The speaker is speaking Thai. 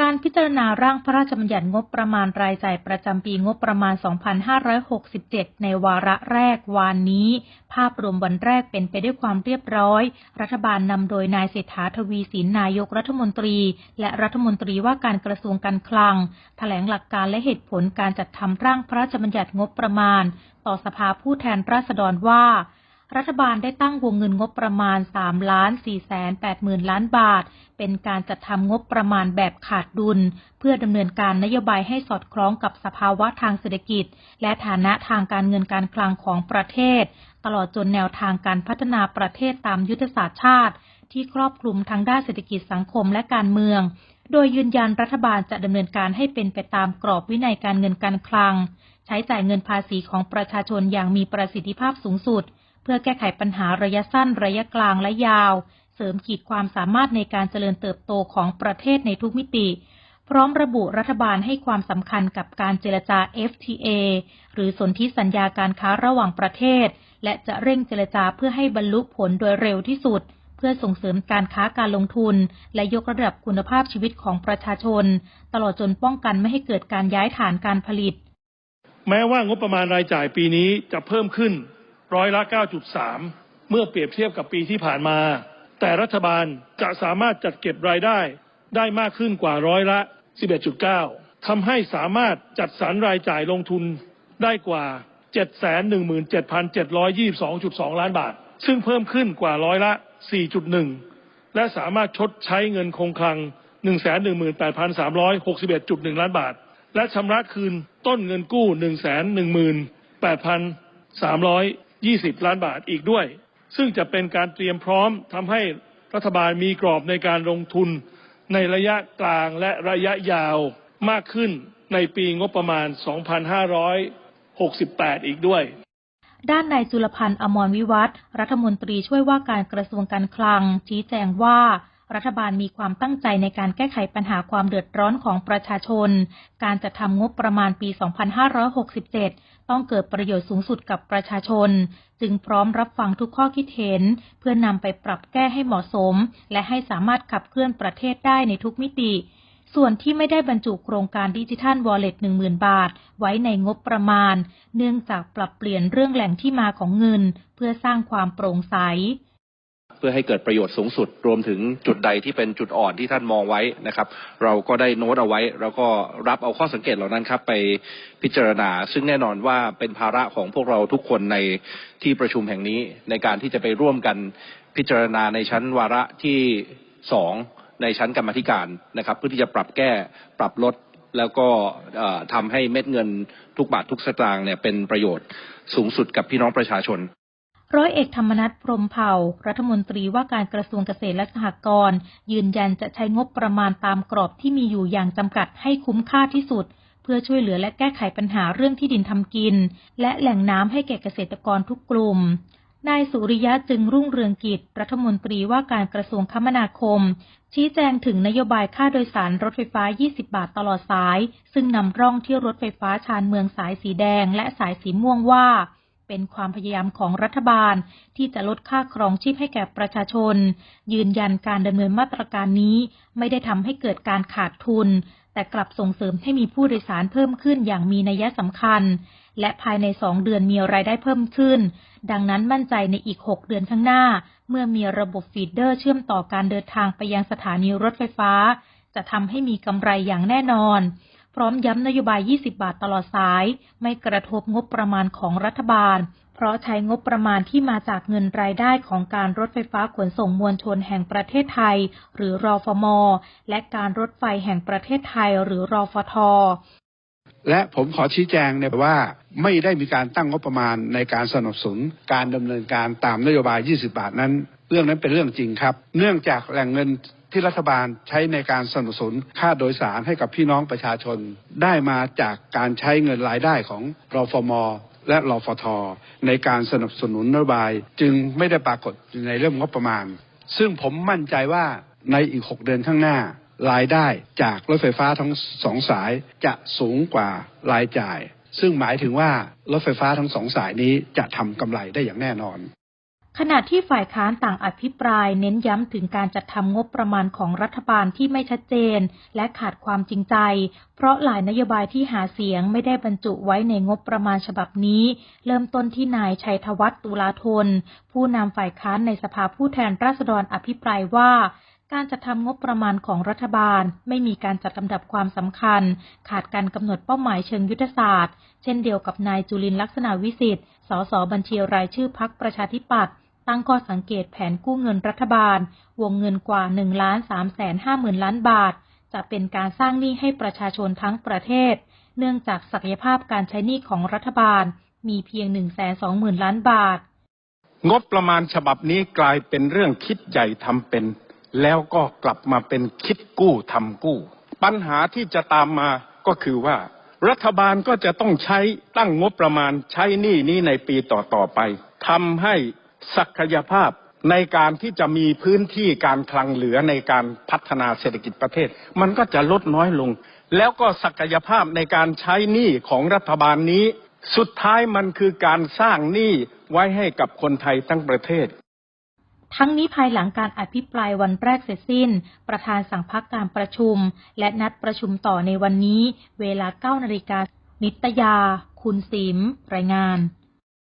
การพิจารณาร่างพระราชบัญญัติงบประมาณรายจ่ายประจำปีงบประมาณ 2567 ในวาระแรกวานนี้ ภาพรวมวันแรกเป็นไปด้วยความเรียบร้อย รัฐบาลนำโดยนายเศรษฐาทวีสินนายกรัฐมนตรี และรัฐมนตรีว่าการกระทรวงการคลัง แถลงหลักการและเหตุผลการจัดทำร่างพระราชบัญญัติงบประมาณ ต่อสภาผู้แทนราษฎรว่า รัฐบาลได้ตั้งวงเงินงบประมาณ 3 ล้าน4แสน8หมื่นล้านบาท เป็นการจัดทำงบประมาณแบบขาดดุล เพื่อดำเนินการนโยบายให้สอดคล้องกับสภาวะทางเศรษฐกิจ และฐานะทางการเงินการคลังของประเทศ ตลอดจนแนวทางการพัฒนาประเทศตามยุทธศาสตร์ชาติ ที่ครอบคลุมทั้งด้านเศรษฐกิจสังคมและการเมือง โดยยืนยันรัฐบาลจะดำเนินการให้เป็นไปตามกรอบวินัยการเงินการคลัง ใช้จ่ายเงินภาษีของประชาชนอย่างมีประสิทธิภาพสูงสุด เพื่อแก้ไขปัญหาระยะสั้นระยะกลางและยาว เสริมขีดความสามารถในการเจริญเติบโตของประเทศในทุกมิติ พร้อมระบุรัฐบาลให้ความสำคัญกับการเจรจา FTA หรือสนธิสัญญาการค้าระหว่างประเทศ และจะเร่งเจรจาเพื่อให้บรรลุผลโดยเร็วที่สุด เพื่อส่งเสริมการค้าการลงทุน และยกระดับคุณภาพชีวิตของประชาชน ตลอดจนป้องกันไม่ให้เกิดการย้ายฐานการผลิต แม้ว่างบประมาณรายจ่ายปีนี้จะเพิ่มขึ้น ร้อยละ 9.3 เมื่อเปรียบเทียบกับปีที่ผ่านมา แต่รัฐบาลจะสามารถจัดเก็บรายได้ได้มากขึ้นกว่าร้อยละ 11.9 ทำให้สามารถจัดสรรรายจ่ายลงทุนได้กว่า 717,722.2 ล้านบาท ซึ่งเพิ่มขึ้นกว่าร้อยละ 4.1 และสามารถชดใช้เงินคงคลัง 118,361.1 ล้านบาท และชำระคืนต้นเงินกู้ 1 1 8 3 20 ล้านบาทอีกด้วย ซึ่งจะเป็นการเตรียมพร้อมทำให้รัฐบาลมีกรอบในการลงทุนในระยะกลางและระยะยาวมากขึ้นในปีงบประมาณ 2568 อีกด้วย ด้านนายจุลพันธ์อมรวิวัฒรัฐมนตรีช่วยว่าการกระทรวงการคลัง ชี้แจงว่า รัฐบาลมีความตั้งใจในการแก้ไขปัญหาความเดือดร้อนของประชาชน การจัดทำงบประมาณปี 2567 ต้องเกิดประโยชน์สูงสุดกับประชาชน จึงพร้อมรับฟังทุกข้อคิดเห็น เพื่อนำไปปรับแก้ให้เหมาะสม และให้สามารถขับเคลื่อนประเทศได้ในทุกมิติส่วนที่ไม่ได้บรรจุโครงการดิจิทัลวอลเล็ต10,000 บาท ไว้ในงบประมาณ เนื่องจากปรับเปลี่ยนเรื่องแหล่งที่มาของเงิน เพื่อสร้างความโปร่งใส พื่อให้เกิดประโยชน์สูงสุด รวมถึงจุดใดที่เป็นจุดอ่อนที่ท่านมองไว้นะครับ เราก็ได้โน้ตเอาไว้ แล้วก็รับเอาข้อสังเกตเหล่านั้นครับไปพิจารณา ซึ่งแน่นอนว่าเป็นภาระของพวกเราทุกคนในที่ประชุมแห่งนี้ ในการที่จะไปร่วมกันพิจารณาในชั้นวาระที่สองในชั้นกรรมธิการนะครับ เพื่อที่จะปรับแก้ปรับลดแล้วก็ทำให้เม็ดเงินทุกบาททุกสตางค์เนี่ยเป็นประโยชน์สูงสุดกับพี่น้องประชาชน ร้อยเอกธรรมนัฐพรหมเผ่า รัฐมนตรีว่าการกระทรวงเกษตรและสหกรณ์ยืนยันจะใช้งบประมาณตามกรอบที่มีอยู่อย่างจำกัดให้คุ้มค่าที่สุด เพื่อช่วยเหลือและแก้ไขปัญหาเรื่องที่ดินทำกิน และแหล่งน้ำให้แก่เกษตรกรทุกกลุ่มนายสุริยะจึงรุ่งเรืองกิจ รัฐมนตรีว่าการกระทรวงคมนาคม ชี้แจงถึงนโยบายค่าโดยสารรถไฟฟ้า 20 บาทตลอดสาย ซึ่งนำร่องที่รถไฟฟ้าชานเมืองสายสีแดงและสายสีม่วงว่า เป็นความพยายามของรัฐบาลที่จะลดค่าครองชีพให้แก่ประชาชน ยืนยันการดำเนินมาตรการนี้ไม่ได้ทำให้เกิดการขาดทุน แต่กลับส่งเสริมให้มีผู้โดยสารเพิ่มขึ้นอย่างมีนัยสำคัญ และภายในสองเดือนมีรายได้เพิ่มขึ้น ดังนั้นมั่นใจในอีก 6 เดือนข้างหน้า เมื่อมีระบบฟีดเดอร์เชื่อมต่อการเดินทางไปยังสถานีรถไฟฟ้า จะทำให้มีกำไรอย่างแน่นอน พร้อมย้ำนโยบาย 20 บาทตลอดสาย ไม่กระทบงบประมาณของรัฐบาล เพราะใช้งบประมาณที่มาจากเงินรายได้ของการรถไฟฟ้าขนส่งมวลชนแห่งประเทศไทย หรือรอฟม และการรถไฟแห่งประเทศไทย หรือรอฟทและผมขอชี้แจงเนี่ยว่าไม่ได้มีการตั้งงบประมาณในการสนับสนุนการดำเนินการตามนโยบาย 20 บาทนั้น เรื่องนั้นเป็นเรื่องจริงครับ เนื่องจากแหล่งเงิน ที่รัฐบาลใช้ในการสนับสนุนค่าโดยสารให้กับพี่น้องประชาชน ได้มาจากการใช้เงินรายได้ของรอฟมและรอฟทในการสนับสนุนนโยบายจึงไม่ได้ปรากฏในเรื่องงบประมาณ ซึ่งผมมั่นใจว่าในอีก 6 เดือนข้างหน้ารายได้จากรถไฟฟ้าทั้งสองสายจะสูงกว่ารายจ่าย ซึ่งหมายถึงว่ารถไฟฟ้าทั้งสองสายนี้จะทำกำไรได้อย่างแน่นอน ขณะที่ฝ่ายค้านต่างอภิปรายเน้นย้ำถึงการจัดทำงบประมาณของรัฐบาลที่ไม่ชัดเจน และขาดความจริงใจ เพราะหลายนโยบายที่หาเสียงไม่ได้บรรจุไว้ในงบประมาณฉบับนี้ เริ่มต้นที่นายชัยธวัฒน์ตุลาธน ผู้นำฝ่ายค้านในสภาผู้แทนราษฎรอภิปรายว่าการจัดทำงบประมาณของรัฐบาล ไม่มีการจัดลำดับความสำคัญ ขาดการกำหนดเป้าหมายเชิงยุทธศาสตร์ เช่นเดียวกับนายจุลินลักษณะวิสิทธิ์สสบัญชีรายชื่อพักประชาธิปัตย์ ตั้งข้อสังเกตแผนกู้เงินรัฐบาล วงเงินกว่า1ล้าน3แสน5หมื่นล้านบาท จะเป็นการสร้างหนี้ให้ประชาชนทั้งประเทศ เนื่องจากศักยภาพการใช้หนี้ของรัฐบาล มีเพียง1แสน2หมื่นล้านบาท งบประมาณฉบับนี้กลายเป็นเรื่องคิดใหญ่ทำเป็น แล้วก็กลับมาเป็นคิดกู้ทำกู้ ปัญหาที่จะตามมาก็คือว่า รัฐบาลก็จะต้องใช้ตั้งงบประมาณใช้หนี้นี้ในปีต่อๆไปทำให้ ศักยภาพในการที่จะมีพื้นที่การคลังเหลือในการพัฒนาเศรษฐกิจประเทศ มันก็จะลดน้อยลง แล้วก็ศักยภาพในการใช้หนี้ของรัฐบาลนี้ สุดท้ายมันคือการสร้างหนี้ไว้ให้กับคนไทยทั้งประเทศ ทั้งนี้ภายหลังการอภิปรายวันแรกเสร็จสิ้น ประธานสั่งพักการประชุม และนัดประชุมต่อในวันนี้ เวลา9นาฬิกานิตยา คุณสิมรายงาน